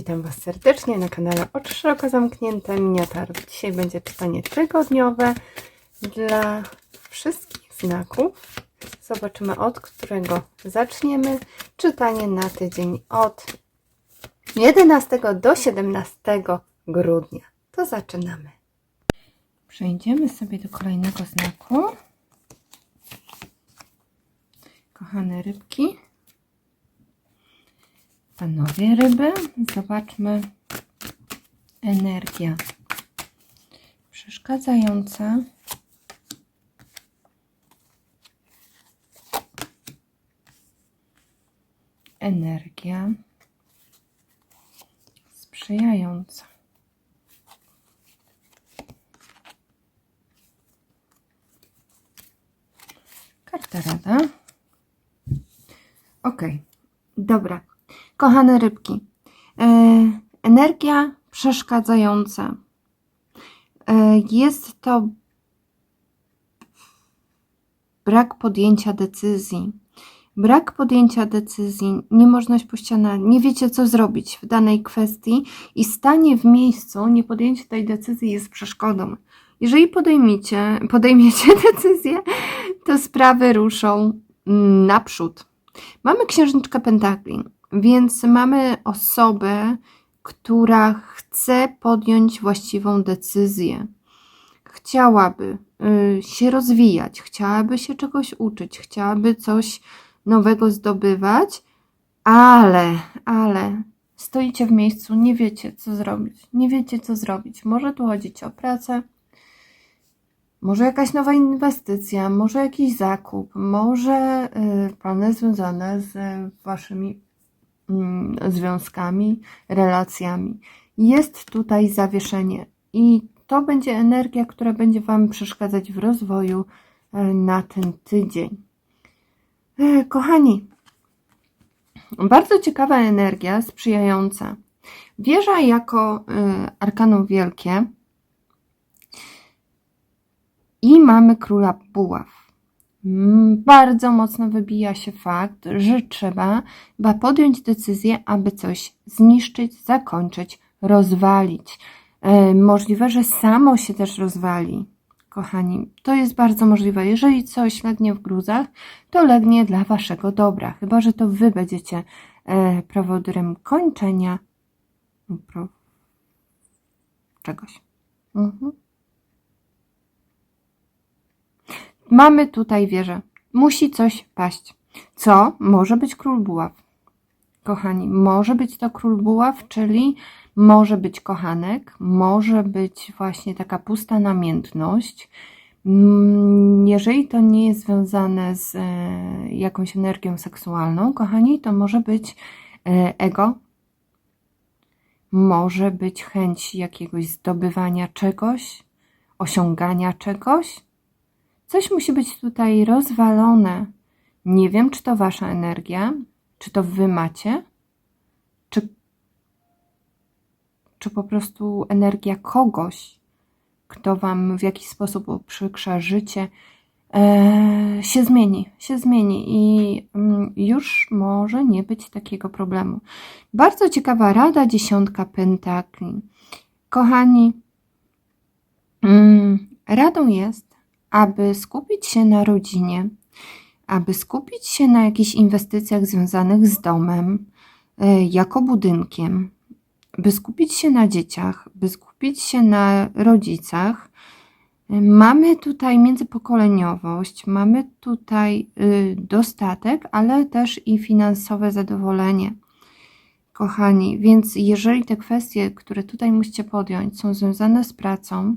witam Was serdecznie na kanale Oczy Szeroko Zamknięte Miniatarów. Dzisiaj będzie czytanie tygodniowe dla wszystkich znaków. Zobaczymy od którego zaczniemy. Czytanie na tydzień od 11 do 17 grudnia. To zaczynamy. Przejdziemy sobie do kolejnego znaku. Kochane rybki. Panowie ryby, zobaczmy energia przeszkadzająca. Energia sprzyjająca. Karta rada. Ok, dobra. Kochane rybki, e, energia przeszkadzająca. E, jest to brak podjęcia decyzji. Brak podjęcia decyzji, niemożność posiadania, nie wiecie co zrobić w danej kwestii i stanie w miejscu, nie podjęcie tej decyzji jest przeszkodą. Jeżeli podejmiecie, podejmiecie decyzję, to sprawy ruszą naprzód. Mamy księżniczkę Pentakli. Więc mamy osobę, która chce podjąć właściwą decyzję. Chciałaby y, się rozwijać, chciałaby się czegoś uczyć, chciałaby coś nowego zdobywać, ale, ale stoicie w miejscu, nie wiecie co zrobić. Nie wiecie co zrobić. Może tu chodzić o pracę, może jakaś nowa inwestycja, może jakiś zakup, może y, plany związane z waszymi Mm, związkami, relacjami. Jest tutaj zawieszenie i to będzie energia, która będzie Wam przeszkadzać w rozwoju e, na ten tydzień. E, kochani, bardzo ciekawa energia, sprzyjająca. Wieża jako e, arkanum wielkie i mamy króla buław. Mm, bardzo mocno wybija się fakt, że trzeba chyba podjąć decyzję, aby coś zniszczyć, zakończyć, rozwalić. E, możliwe, że samo się też rozwali. Kochani, to jest bardzo możliwe. Jeżeli coś legnie w gruzach, to legnie dla waszego dobra. Chyba, że to wy będziecie e, prowodyrem kończenia czegoś. Mhm. Mamy tutaj wieżę. Musi coś paść. Co? Może być król buław. Kochani, może być to król buław, czyli może być kochanek, może być właśnie taka pusta namiętność. Mm, jeżeli to nie jest związane z e, jakąś energią seksualną, kochani, to może być e, ego, może być chęć jakiegoś zdobywania czegoś, osiągania czegoś, Coś musi być tutaj rozwalone. Nie wiem, czy to wasza energia, czy to wy macie, czy, czy po prostu energia kogoś, kto wam w jakiś sposób uprzykrza życie, e, się zmieni, się zmieni i mm, już może nie być takiego problemu. Bardzo ciekawa rada, dziesiątka pentakli. Kochani, mm, radą jest, aby skupić się na rodzinie, aby skupić się na jakichś inwestycjach związanych z domem, e, jako budynkiem, by skupić się na dzieciach, by skupić się na rodzicach. E, mamy tutaj międzypokoleniowość, mamy tutaj y, dostatek, ale też i finansowe zadowolenie. Kochani, więc jeżeli te kwestie, które tutaj musicie podjąć, są związane z pracą,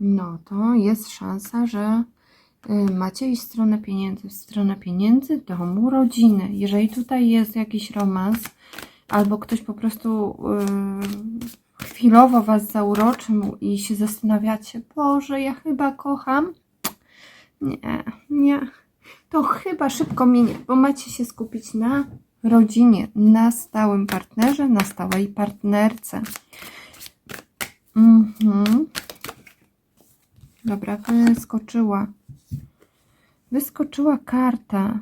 no to jest szansa, że y, macie iść w stronę pieniędzy, w stronę pieniędzy, domu, rodziny. Jeżeli tutaj jest jakiś romans, albo ktoś po prostu yy, chwilowo Was zauroczył i się zastanawiacie, Boże, ja chyba kocham. Nie, nie. To chyba szybko minie, bo macie się skupić na rodzinie, na stałym partnerze, na stałej partnerce. Mhm. Dobra, wyskoczyła. Wyskoczyła karta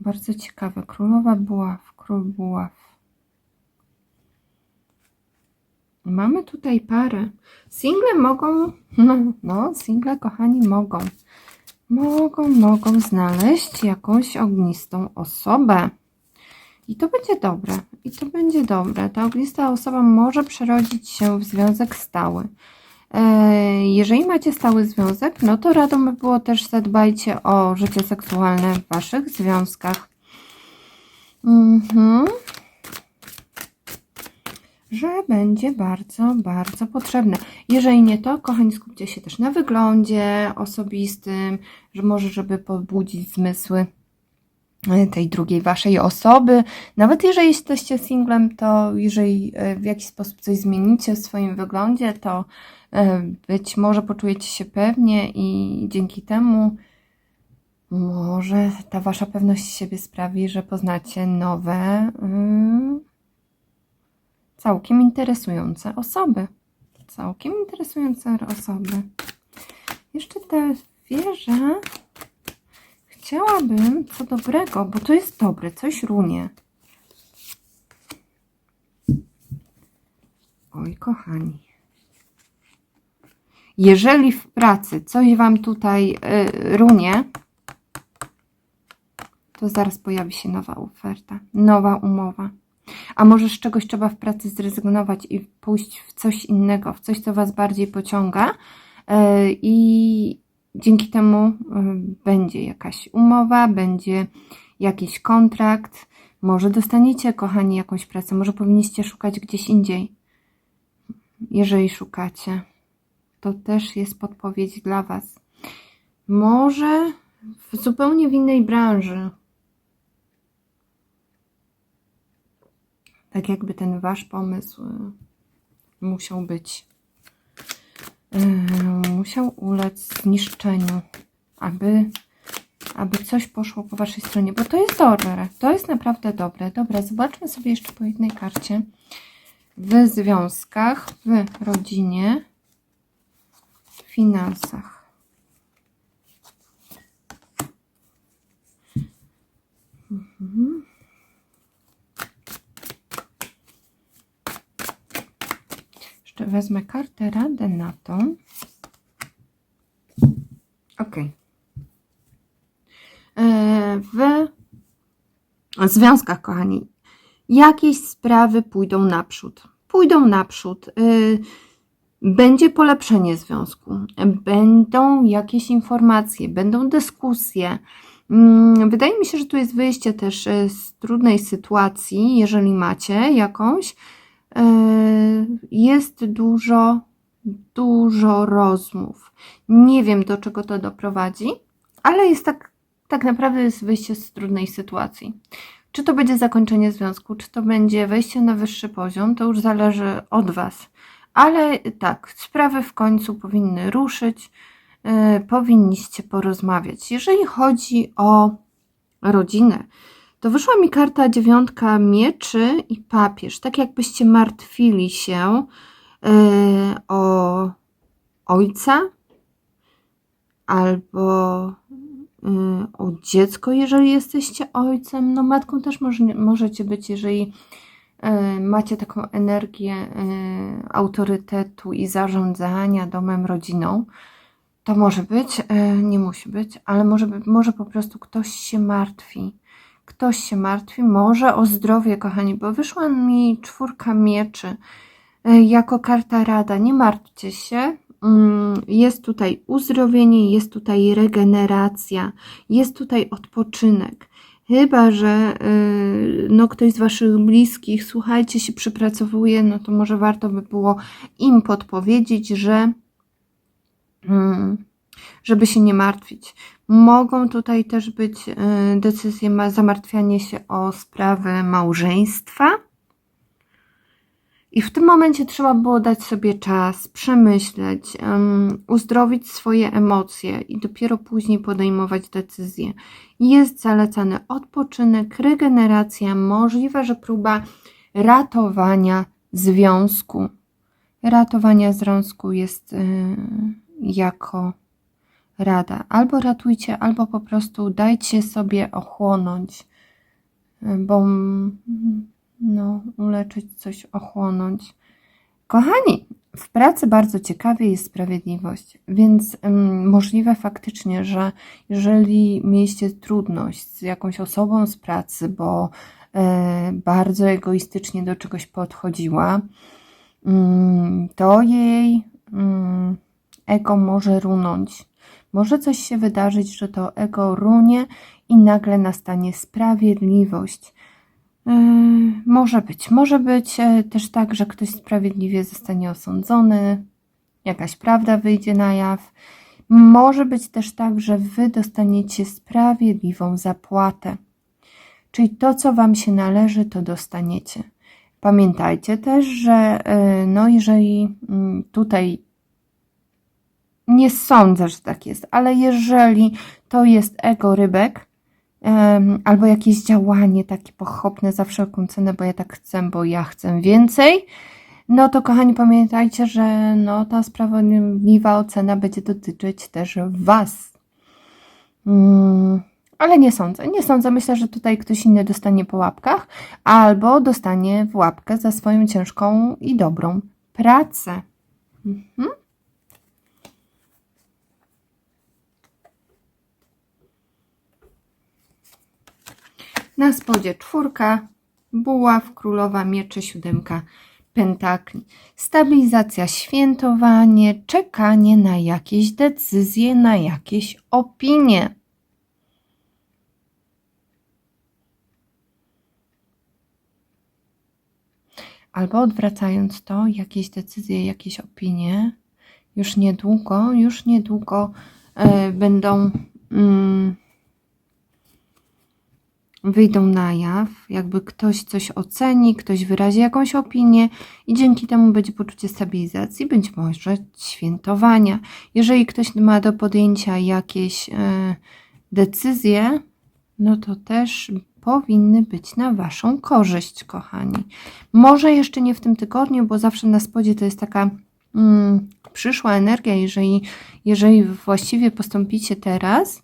Bardzo ciekawe. Królowa buław, król buław. Mamy tutaj parę. Single mogą, no, no, single kochani mogą, mogą, mogą znaleźć jakąś ognistą osobę. I to będzie dobre. I to będzie dobre. Ta ognista osoba może przerodzić się w związek stały. E, Jeżeli macie stały związek, no to radą by było też zadbajcie o życie seksualne w waszych związkach. Mhm. Że będzie bardzo, bardzo potrzebne. Jeżeli nie to, kochani, skupcie się też na wyglądzie osobistym, że może, żeby pobudzić zmysły e, tej drugiej waszej osoby. Nawet jeżeli jesteście singlem, to jeżeli e, w jakiś sposób coś zmienicie w swoim wyglądzie, to być może poczujecie się pewnie i dzięki temu może ta wasza pewność siebie sprawi, że poznacie nowe, mm, całkiem interesujące osoby. Całkiem interesujące osoby. Jeszcze te wieże chciałabym co dobrego, bo to jest dobre, coś runie. Oj, kochani. Jeżeli w pracy coś Wam tutaj y, runie, to zaraz pojawi się nowa oferta, nowa umowa. A może z czegoś trzeba w pracy zrezygnować i pójść w coś innego, w coś, co Was bardziej pociąga y, i dzięki temu y, będzie jakaś umowa, będzie jakiś kontrakt, może dostaniecie, kochani, jakąś pracę, może powinniście szukać gdzieś indziej, jeżeli szukacie to też jest podpowiedź dla Was. Może w zupełnie w innej branży. Tak jakby ten Wasz pomysł y, musiał być, y, musiał ulec zniszczeniu, aby, aby coś poszło po Waszej stronie, bo to jest dobre, to jest naprawdę dobre. Dobra, zobaczmy sobie jeszcze po jednej karcie. W związkach, w rodzinie, finansach. Mhm. Jeszcze wezmę kartę radę na to. Ok. E, W związkach, kochani, jakieś sprawy pójdą naprzód. Pójdą naprzód. Będzie polepszenie związku, będą jakieś informacje, będą dyskusje. Mm, Wydaje mi się, że tu jest wyjście też y, z trudnej sytuacji, jeżeli macie jakąś. Y, Jest dużo, dużo rozmów. Nie wiem, do czego to doprowadzi, ale jest tak, tak naprawdę jest wyjście z trudnej sytuacji. Czy to będzie zakończenie związku, czy to będzie wejście na wyższy poziom, to już zależy od Was. Ale tak, sprawy w końcu powinny ruszyć, yy, powinniście porozmawiać. Jeżeli chodzi o rodzinę, to wyszła mi karta dziewiątka mieczy i papież. Tak jakbyście martwili się yy, o ojca albo y, o dziecko, jeżeli jesteście ojcem. No matką też może, możecie być, jeżeli y, macie taką energię y, autorytetu i zarządzania domem, rodziną. To może być, y, nie musi być, ale może, może po prostu ktoś się martwi. Ktoś się martwi, może o zdrowie, kochani, bo wyszła mi czwórka mieczy jako karta rada. Nie martwcie się, Mm, jest tutaj uzdrowienie, jest tutaj regeneracja, jest tutaj odpoczynek. Chyba, że y, no, ktoś z Waszych bliskich, słuchajcie, się przypracowuje, no to może warto by było im podpowiedzieć, że mm, żeby się nie martwić. Mogą tutaj też być y, decyzje, ma- zamartwianie się o sprawy małżeństwa. I w tym momencie trzeba było dać sobie czas, przemyśleć, um, uzdrowić swoje emocje i dopiero później podejmować decyzje. Jest zalecany odpoczynek, regeneracja, możliwe, że próba ratowania związku. Ratowania związku jest y, jako rada. Albo ratujcie, albo po prostu dajcie sobie ochłonąć bo mm, no, uleczyć coś, ochłonąć. Kochani, w pracy bardzo ciekawie jest sprawiedliwość, więc ym, możliwe faktycznie, że jeżeli mieliście trudność z jakąś osobą z pracy, bo e, bardzo egoistycznie do czegoś podchodziła, mm, to jej mm, ego może runąć. Może coś się wydarzyć, że to ego runie i nagle nastanie sprawiedliwość. Yy, może być. Może być e, też tak, że ktoś sprawiedliwie zostanie osądzony, jakaś prawda wyjdzie na jaw. Może być też tak, że wy dostaniecie sprawiedliwą zapłatę. Czyli to, co wam się należy, to dostaniecie. Pamiętajcie też, że e, no jeżeli mm, tutaj nie sądzę, że tak jest, ale jeżeli to jest ego rybek, albo jakieś działanie takie pochopne za wszelką cenę, bo ja tak chcę, bo ja chcę więcej, no to kochani pamiętajcie, że no ta sprawiedliwa ocena będzie dotyczyć też Was. Mm, ale nie sądzę, nie sądzę. Myślę, że tutaj ktoś inny dostanie po łapkach, albo dostanie w łapkę za swoją ciężką i dobrą pracę. Mhm. Na spodzie czwórka, buław, królowa mieczy, siódemka pentakli. Stabilizacja, świętowanie, czekanie na jakieś decyzje, na jakieś opinie. Albo odwracając to, jakieś decyzje, jakieś opinie, już niedługo, już niedługo e, będą. Mm, wyjdą na jaw, jakby ktoś coś oceni, ktoś wyrazi jakąś opinię i dzięki temu będzie poczucie stabilizacji, być może świętowania. Jeżeli ktoś ma do podjęcia jakieś e, decyzje, no to też powinny być na Waszą korzyść, kochani. Może jeszcze nie w tym tygodniu, bo zawsze na spodzie to jest taka mm, przyszła energia, jeżeli, jeżeli właściwie postąpicie teraz,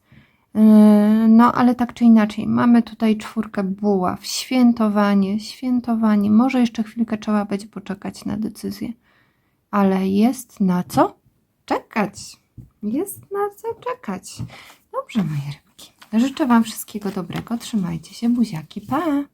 no, ale tak czy inaczej, mamy tutaj czwórkę buław, świętowanie, świętowanie. Może jeszcze chwilkę trzeba będzie poczekać na decyzję, ale jest na co czekać. Jest na co czekać. Dobrze, moje rybki. Życzę Wam wszystkiego dobrego. Trzymajcie się, buziaki, pa!